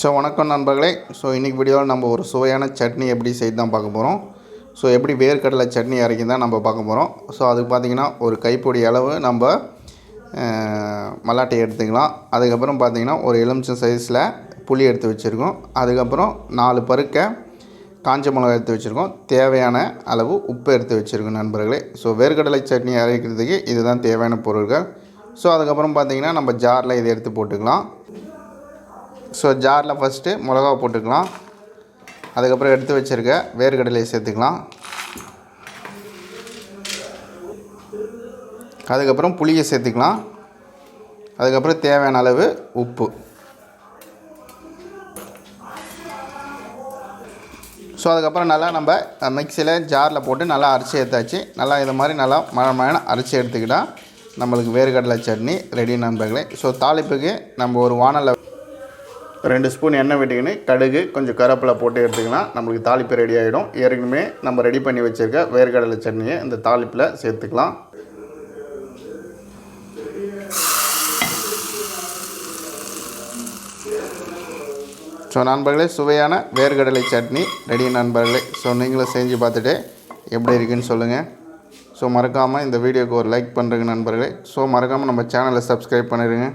So வணக்கம் நண்பர்களே. So இன்றைக்கி வீடியோவில் நம்ம ஒரு சுவையான சட்னி எப்படி செய்து தான் பார்க்க போகிறோம் ஸோ எப்படி வேர்க்கடலை சட்னி அரைக்கி தான் நம்ம பார்க்க போகிறோம் ஸோ அதுக்கு பார்த்திங்கன்னா ஒரு கைப்பொடி அளவு நம்ம மல்லாட்டையை மல்லாட்டை எடுத்துக்கலாம். அதுக்கப்புறம் பார்த்திங்கன்னா ஒரு எலுமிச்சம் சைஸில் புளி எடுத்து வச்சுருக்கோம். அதுக்கப்புறம் நாலு பருக்க காஞ்ச மிளகாய் எடுத்து வச்சுருக்கோம். தேவையான அளவு உப்பு எடுத்து வச்சுருக்கோம் நண்பர்களே. ஸோ வேர்க்கடலை சட்னி அரைக்கிறதுக்கு இதுதான் தேவையான பொருட்கள். ஸோ அதுக்கப்புறம் பார்த்திங்கன்னா நம்ம ஜாரில் இதை எடுத்து போட்டுக்கலாம். ஸோ ஜாரில் ஃபஸ்ட்டு மிளகா போட்டுக்கலாம். அதுக்கப்புறம் எடுத்து வச்சுருக்க வேர்க்கடலையை சேர்த்துக்கலாம். அதுக்கப்புறம் புளியை சேர்த்துக்கலாம். அதுக்கப்புறம் தேவையான அளவு உப்பு. ஸோ அதுக்கப்புறம் நல்லா நம்ம மிக்சியில் ஜாரில் போட்டு நல்லா அரைச்சி எடுத்தாச்சு. நல்லா இது மாதிரி நல்லா மழை மழை அரைச்சி எடுத்துக்கிட்டால் நம்மளுக்கு வேர்க்கடலை சட்னி ரெடி நண்பர்களே ஸோ தாளிப்புக்கு நம்ம ஒரு வானலில் ரெண்டு ஸ்பூன் எண்ணெய் விட்டுக்கின்னு கடுகு கொஞ்சம் கருவேப்பிலை போட்டு எடுத்துக்கலாம். நம்மளுக்கு தாளிப்பு ரெடி ஆகிடும் ஏற்கனவே நம்ம ரெடி பண்ணி வச்சுருக்க வேர்க்கடலை சட்னியை இந்த தாளிப்பில் சேர்த்துக்கலாம். ஸோ நண்பர்களே சுவையான வேர்க்கடலை சட்னி. ரெடி நண்பர்களே? ஸோ நீங்களும் செஞ்சு பார்த்துட்டு எப்படி இருக்குன்னு சொல்லுங்கள் ஸோ மறக்காமல் இந்த வீடியோக்கு ஒரு லைக் பண்ணுறங்க நண்பர்களே. ஸோ மறக்காமல் நம்ம சேனலை சப்ஸ்கிரைப் பண்ணிடுங்க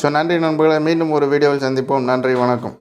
ஸோ நன்றி நண்பர்களை. மீண்டும் ஒரு வீடியோவில் சந்திப்போம். நன்றி வணக்கம்.